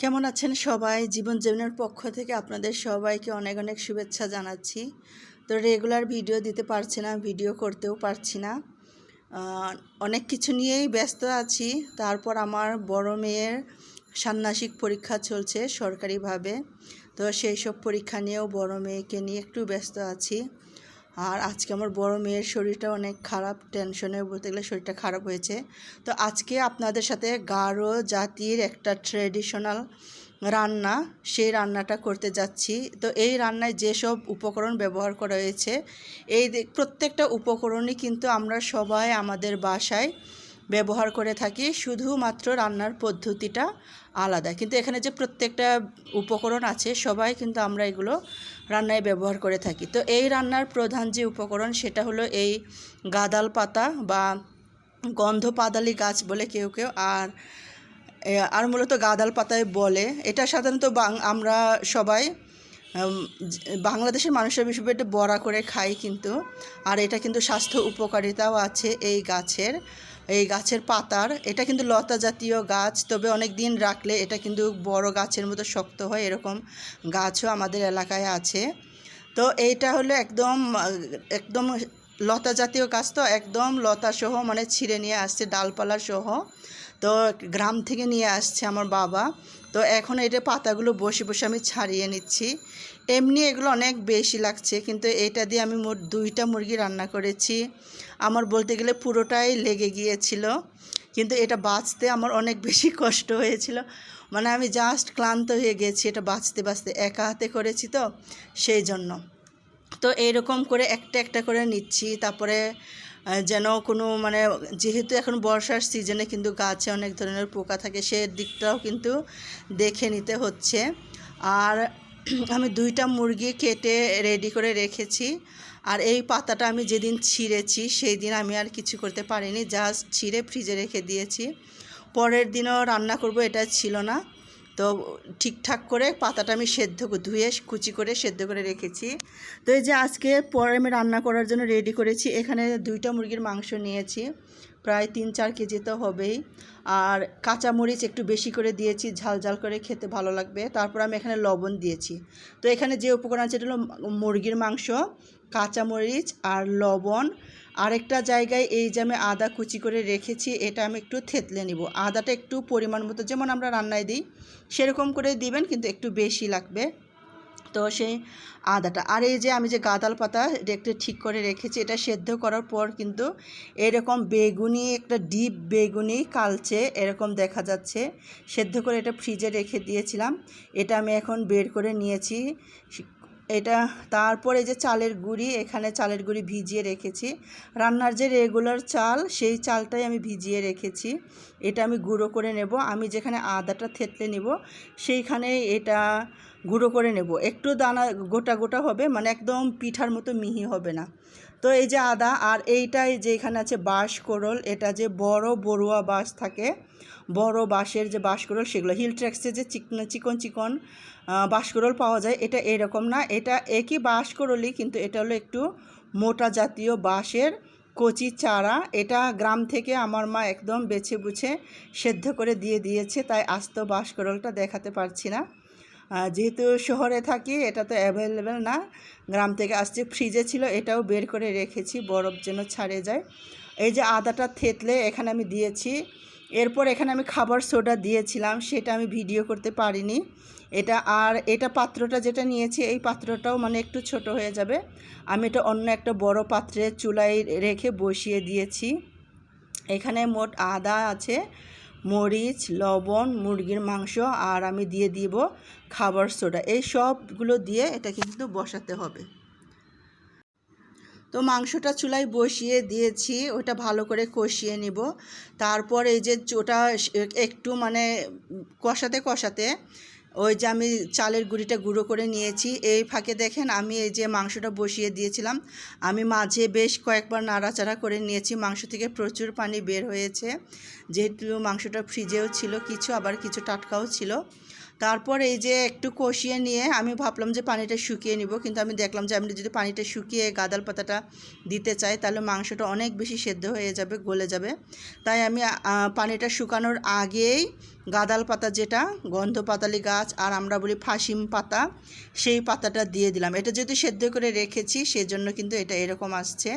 কেমন আছেন সবাই? জীবন জীবনের পক্ষ থেকে আপনাদের সবাইকে অনেক অনেক শুভেচ্ছা জানাচ্ছি। তো রেগুলার ভিডিও দিতে পারছি না ভিডিও করতেও পারছি না। অনেক কিছু নিয়েই ব্যস্ত আছি। তারপর আমার বড় মেয়ের ষান্মাসিক পরীক্ষা চলছে সরকারিভাবে। তো সেই সব পরীক্ষা নিয়েও বড় মেয়েকে নিয়ে একটু ব্যস্ত আছি। আর আজকে আমার বড় মেয়ের শরীরটা অনেক খারাপ টেনশনে বলতে গেলে শরীরটা খারাপ হয়েছে। তো আজকে আপনাদের সাথে গাঢ় জাতির একটা ট্রেডিশনাল রান্না, সেই রান্নাটা করতে যাচ্ছি। তো এই রান্নায় যেসব উপকরণ ব্যবহার করা হয়েছে, এই প্রত্যেকটা উপকরণই কিন্তু আমরা সবাই আমাদের বাসায় ব্যবহার করে থাকি, শুধুমাত্র রান্নার পদ্ধতিটা আলাদা। কিন্তু এখানে যে প্রত্যেকটা উপকরণ আছে, সবাই কিন্তু আমরা এগুলো রান্নায় ব্যবহার করে থাকি। তো এই রান্নার প্রধান যে উপকরণ, সেটা হলো এই গাদাল পাতা বা গন্ধ পাদালি গাছ বলে কেউ কেউ, আর আর মূলত গাদাল পাতায় বলে। এটা সাধারণত বাং- আমরা সবাই বাংলাদেশের মানুষের বিষয়ে এটা বড়া করে খাই কিন্তু, আর এটা কিন্তু স্বাস্থ্য উপকারিতাও আছে এই গাছের এই গাছের পাতার। এটা কিন্তু লতা জাতীয় গাছ, তবে অনেক দিন রাখলে এটা কিন্তু বড় গাছের মতো শক্ত হয়, এরকম গাছও আমাদের এলাকায় আছে। তো এইটা হলো একদম একদম লতা জাতীয় গাছ তো একদম লতা সহ মানে ছিঁড়ে নিয়ে আসছে, ডালপালা সহ। তো গ্রাম থেকে নিয়ে আসছে আমার বাবা। তো এখন এটা পাতাগুলো বসে বসে আমি ছাড়িয়ে নিচ্ছি। এমনি এগুলো অনেক বেশি লাগছে, কিন্তু এটা দিয়ে আমি মোট দুইটা মুরগি রান্না করেছি। আমার বলতে গেলে পুরোটাই লেগে গিয়েছিল, কিন্তু এটা বাঁচতে আমার অনেক বেশি কষ্ট হয়েছিল। মানে আমি জাস্ট ক্লান্ত হয়ে গেছি, এটা বাঁচতে বাঁচতে। একা হাতে করেছি তো, সেই জন্য। তো এইরকম করে একটা একটা করে নিচ্ছি। তারপরে যেন কোনো মানে যেহেতু এখন বর্ষার সিজনে কিন্তু গাছে অনেক ধরনের পোকা থাকে, সে দিকটাও কিন্তু দেখে নিতে হচ্ছে। আর আমি দুইটা মুরগি কেটে রেডি করে রেখেছি। আর এই পাতাটা আমি যেদিন ছিঁড়েছি সেই দিন আমি আর কিছু করতে পারিনি, জাস্ট ছিঁড়ে ফ্রিজে রেখে দিয়েছি। পরের দিনও রান্না করব, এটা ছিল না। তো ঠিকঠাক করে পাতাটা আমি সেদ্ধ ধুয়ে কুচি করে সেদ্ধ করে রেখেছি। তো এই যে আজকে পরে আমি রান্না করার জন্য রেডি করেছি, এখানে দুইটা মুরগির মাংস নিয়েছি। প্রায় তিন চার কেজি তো হবেই। আর কাঁচামরিচ একটু বেশি করে দিয়েছি, ঝাল ঝাল করে খেতে ভালো লাগবে। তারপর আমি এখানে লবণ দিয়েছি। তো এখানে যে উপকরণ আছে, এটা হলো মুরগির মাংস, কাঁচামরিচ আর লবণ। আরেকটা জায়গায় এই যে আমি আদা কুচি করে রেখেছি, এটা আমি একটু থেতলে নিব। আদাটা একটু পরিমাণ মতো, যেমন আমরা রান্নায় দিই, সেরকম করে দিবেন, কিন্তু একটু বেশি লাগবে। তো সেই আদাটা। আর এই যে আমি যে গাদাল পাতা এটা একটু ঠিক করে রেখেছি, এটা সেদ্ধ করার পর কিন্তু এরকম বেগুনি, একটা ডিপ বেগুনি কালচে এরকম দেখা যাচ্ছে। সেদ্ধ করে এটা ফ্রিজে রেখে দিয়েছিলাম। এটা আমি এখন বের করে নিয়েছি। এটা তারপরে যে চালের গুঁড়ি, এখানে চালের গুঁড়ি ভিজিয়ে রেখেছি। রান্নার যে রেগুলার চাল, সেই চালটাই আমি ভিজিয়ে রেখেছি। এটা আমি গুঁড়ো করে নেব। আমি যেখানে আদাটা থেতলে নেব সেইখানে এটা গুঁড়ো করে নেব। একটু দানা গোটা গোটা হবে মানে একদম পিঠার মতো মিহি হবে না। তো এই যে আদা আর এইটাই যে এখানে আছে বাঁশ কোরল এটা যে বড় বড়ুয়া বাঁশ থাকে বড় বাঁশের যে বাঁশকরল সেগুলো হিল ট্র্যাক্সে যে চিকন চিকন চিকন আহ, বাঁশকরল পাওয়া যায় এটা এরকম না। এটা একই বাঁশকরলই কিন্তু এটা হলো একটু মোটা জাতীয় বাঁশের কচি চারা। এটা গ্রাম থেকে আমার মা একদম বেছে বুছে সেদ্ধ করে দিয়ে দিয়েছে তাই আস্ত বাঁশকরলটা দেখাতে পারছি না। যেহেতু শহরে থাকি, এটা তো অ্যাভেলেবেল না। গ্রাম থেকে আসছে ফ্রিজে ছিল, এটাও বের করে রেখেছি, বরফ যেন ছাড়ে যায়। এই যে আদাটা থেতলে, এখানে আমি দিয়েছি। এরপর এখানে আমি খাবার সোডা দিয়েছিলাম, সেটা আমি ভিডিও করতে পারিনি। এটা আর এটা পাত্রটা যেটা নিয়েছি, এই পাত্রটাও মানে একটু ছোট হয়ে যাবে। আমি এটা অন্য একটা বড় পাত্রে চুলায় রেখে বসিয়ে দিয়েছি। এখানে মোট আদা আছে মরিচ, লবণ, মুরগির মাংস আর আমি দিয়ে দিব খাবার সোডা। এই সবগুলো দিয়ে এটা কিন্তু বসাতে হবে। তো মাংসটা চুলায় বসিয়ে দিয়েছি, ওটা ভালো করে কষিয়ে নিব। তারপর এই যে ওটা একটু মানে কষাতে কষাতে ওই যে আমি চালের গুঁড়িটা গুঁড়ো করে নিয়েছি। এই ফাঁকে দেখেন আমি এই যে মাংসটা বসিয়ে দিয়েছিলাম। আমি মাঝে বেশ কয়েকবার নাড়াচাড়া করে নিয়েছি। মাংস থেকে প্রচুর পানি বের হয়েছে। যেহেতু মাংসটা ফ্রিজেও ছিল, কিছু আবার কিছু টাটকাও ছিল। তারপর এই যে একটু কষিয়ে নিয়ে আমি ভাবলাম যে পানিটা শুকিয়ে নিব। কিন্তু আমি দেখলাম যে আমি যদি পানিটা শুকিয়ে গাদাল পাতাটা দিতে চাই, তাহলে মাংসটা অনেক বেশি সেদ্ধ হয়ে যাবে, গলে যাবে। তাই আমি পানিটা শুকানোর আগেই গাদাল পাতা যেটা গন্ধ পাতালি গাছ আর আমরা বলি ফাঁসিম পাতা, সেই পাতাটা দিয়ে দিলাম। এটা যেহেতু সেদ্ধ করে রেখেছি, সেজন্য কিন্তু এটা এরকম আসছে।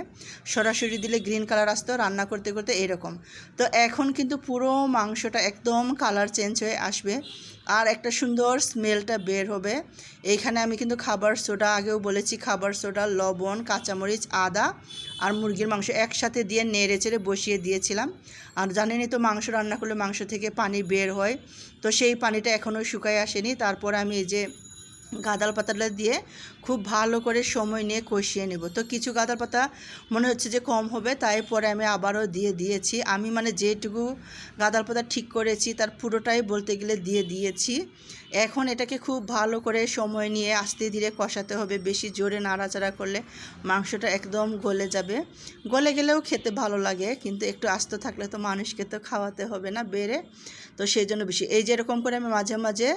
সরাসরি দিলে গ্রিন কালার আসতো, রান্না করতে করতে এরকম। তো এখন কিন্তু পুরো মাংসটা একদম কালার চেঞ্জ হয়ে আসবে আর একটা সুন্দর স্মেলটা বের হবে। এইখানে আমি কিন্তু খাবার সোডা, আগেও বলেছি খাবার সোডা, লবণ, কাঁচামরিচ, আদা আর মুরগির মাংস একসাথে দিয়ে নেড়ে চেড়ে বসিয়ে দিয়েছিলাম। আর জানেনই তো মাংস রান্না করলে মাংস থেকে পানি বের হয়। তো সেই পানিটা এখনও শুকায় আসেনি। তারপর আমি এই যে গাঁদাল পাতাটা দিয়ে খুব ভালো করে সময় নিয়ে কষিয়ে নেব। তো কিছু গাঁদাল পাতা মনে হচ্ছে যে কম হবে, তাই পরে আমি আবারও দিয়ে দিয়েছি। আমি মানে যেটুকু গাঁদাল পাতা ঠিক করেছি তার পুরোটাই বলতে গেলে দিয়ে দিয়েছি। এখন এটাকে খুব ভালো করে সময় নিয়ে আস্তে ধীরে কষাতে হবে, বেশি জোরে নাড়াচাড়া করলে মাংসটা একদম গলে যাবে। গলে গেলেও খেতে ভালো লাগে, কিন্তু একটু আস্ত থাকলে তো মানুষকে তো খাওয়াতে হবে না বেড়ে। তো সেই জন্য বেশি। এই যেরকম করে আমি মাঝে মাঝে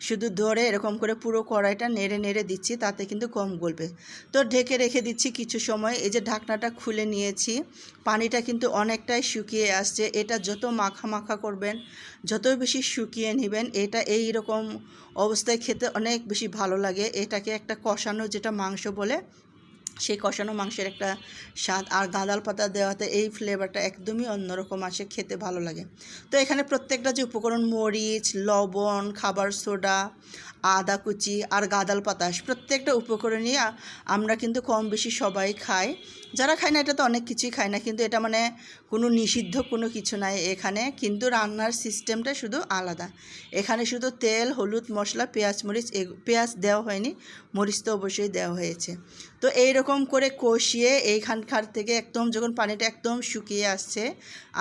শুধু ধরে এরকম করে পুরো কড়াইটা নেড়ে নেড়ে দিচ্ছি, তাতে কিন্তু কম গলবে। তো ঢেকে রেখে দিচ্ছি কিছু সময়, এই যে ঢাকনাটা খুলে নিয়েছি, পানিটা কিন্তু অনেকটাই শুকিয়ে আসছে। এটা যত মাখা মাখা করবেন যত বেশি শুকিয়ে নেবেন, এটা এই রকম অবস্থায় খেতে অনেক বেশি ভালো লাগে। এটাকে একটা কষানো যেটা মাংস বলে সেই কষানো মাংসের একটা স্বাদ আর গাঁদাল পাতা দেওয়াতে এই ফ্লেভারটা একদমই অন্যরকম আসে, খেতে ভালো লাগে। তো এখানে প্রত্যেকটা যে উপকরণ মরিচ, লবণ, খাবার সোডা আদা, কুচি আর গাঁদাল পাতা প্রত্যেকটা উপকরণই আমরা কিন্তু কম বেশি সবাই খাই। যারা খায় না, এটা তো অনেক কিছুই খায় না, কিন্তু এটা মানে কোনো নিষিদ্ধ কোনো কিছু নাই এখানে, কিন্তু রান্নার সিস্টেমটা শুধু আলাদা। এখানে শুধু তেল, হলুদ মশলা, পেঁয়াজ মরিচ পেঁয়াজ দেওয়া হয়নি, মরিচ তো অবশ্যই দেওয়া হয়েছে। তো এই রকম করে কষিয়ে এইখানকার থেকে একদম যখন পানিটা একদম শুকিয়ে আসছে,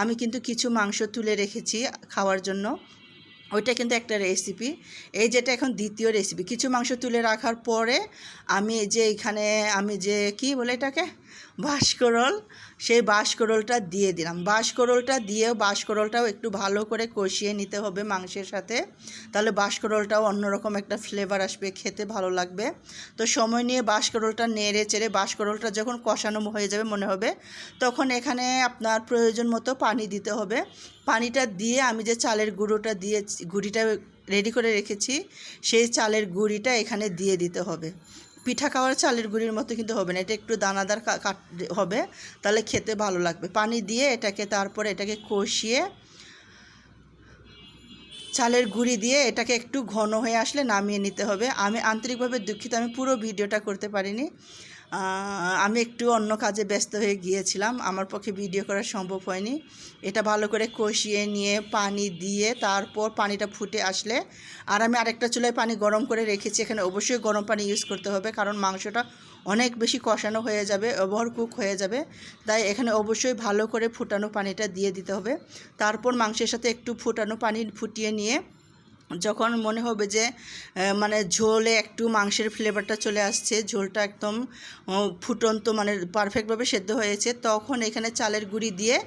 আমি কিন্তু কিছু মাংস তুলে রেখেছি খাওয়ার জন্য। ওইটা কিন্তু একটা রেসিপি এই যেটা এখন দ্বিতীয় রেসিপি কিছু মাংস তুলে রাখার পরে আমি যে এখানে, আমি যে কি বলে এটাকে? বাঁশকরল সেই বাঁশকরলটা দিয়ে দিলাম। বাঁশকরলটা দিয়েও বাঁশকরলটাও একটু ভালো করে কষিয়ে নিতে হবে মাংসের সাথে। তাহলে বাঁশকরলটাও অন্যরকম একটা ফ্লেভার আসবে, খেতে ভালো লাগবে। তো সময় নিয়ে বাঁশকরলটা নেড়ে চেড়ে বাঁশকরলটা যখন কষানো হয়ে যাবে মনে হবে, তখন এখানে আপনার প্রয়োজন মতো পানি দিতে হবে। পানিটা দিয়ে আমি যে চালের গুঁড়োটা দিয়ে গুঁড়িটা রেডি করে রেখেছি, সেই চালের গুঁড়িটা এখানে দিয়ে দিতে হবে। পিঠা খাওয়ার চালের গুঁড়ির মতো কিন্তু হবে না, এটা একটু দানাদার কাট, হবে, তাহলে খেতে ভালো লাগবে। পানি দিয়ে এটাকে তারপরে এটাকে কষিয়ে চালের গুঁড়ি দিয়ে এটাকে একটু ঘন হয়ে আসলে নামিয়ে নিতে হবে। আমি আন্তরিকভাবে দুঃখিত, আমি পুরো ভিডিওটা করতে পারিনি। আমি একটু অন্য কাজে ব্যস্ত হয়ে গিয়েছিলাম। আমার পক্ষে ভিডিও করা সম্ভব হয়নি। এটা ভালো করে কষিয়ে নিয়ে পানি দিয়ে তারপর পানিটা ফুটে আসলে আর আমি আরেকটা চুলায় পানি গরম করে রেখেছি। এখানে অবশ্যই গরম পানি ইউজ করতে হবে কারণ মাংসটা অনেক বেশি কষানো হয়ে যাবে, ওভার কুক হয়ে যাবে। তাই এখানে অবশ্যই ভালো করে ফুটানো পানিটা দিয়ে দিতে হবে। তারপর মাংসের সাথে একটু ফুটানো পানি ফুটিয়ে নিয়ে যখন মনে হবে যে মানে ঝোলে একটু মাংসের ফ্লেভারটা চলে আসছে, ঝোলটা একদম ফুটন্ত মানে পারফেক্টভাবে সেদ্ধ হয়েছে, তখন এখানে চালের গুঁড়ি দিয়ে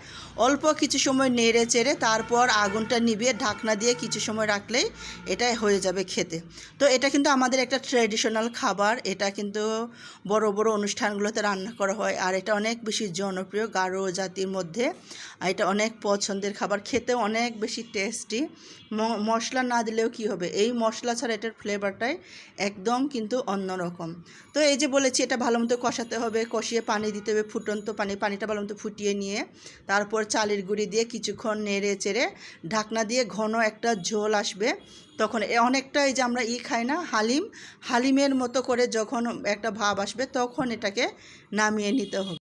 অল্প কিছু সময় নেড়ে চেড়ে তারপর আগুনটা নিভিয়ে ঢাকনা দিয়ে কিছু সময় রাখলেই এটা হয়ে যাবে খেতে। তো এটা কিন্তু আমাদের একটা ট্র্যাডিশনাল খাবার, এটা কিন্তু বড় বড় অনুষ্ঠানগুলোতে রান্না করা হয়, আর এটা অনেক বেশি জনপ্রিয় গারো জাতির মধ্যে এটা অনেক পছন্দের খাবার, খেতে অনেক বেশি টেস্টি মশলা না দিলেও কি হবে? এই মশলা ছাড়া এটার ফ্লেভারটাই একদম কিন্তু অন্যরকম। তো এই যে বলেছি, এটা ভালো মতো কষাতে হবে, কষিয়ে পানি দিতে হবে, ফুটন্ত পানি, পানিটা ভালো মতো ফুটিয়ে নিয়ে, তারপর চালের গুঁড়ি দিয়ে কিছুক্ষণ নেড়ে চেড়ে ঢাকনা দিয়ে ঘন একটা ঝোল আসবে। তখন অনেকটা এই যে আমরা ই খাই না, হালিম, হালিমের মতো করে যখন একটা ভাব আসবে, তখন এটাকে নামিয়ে নিতে হবে।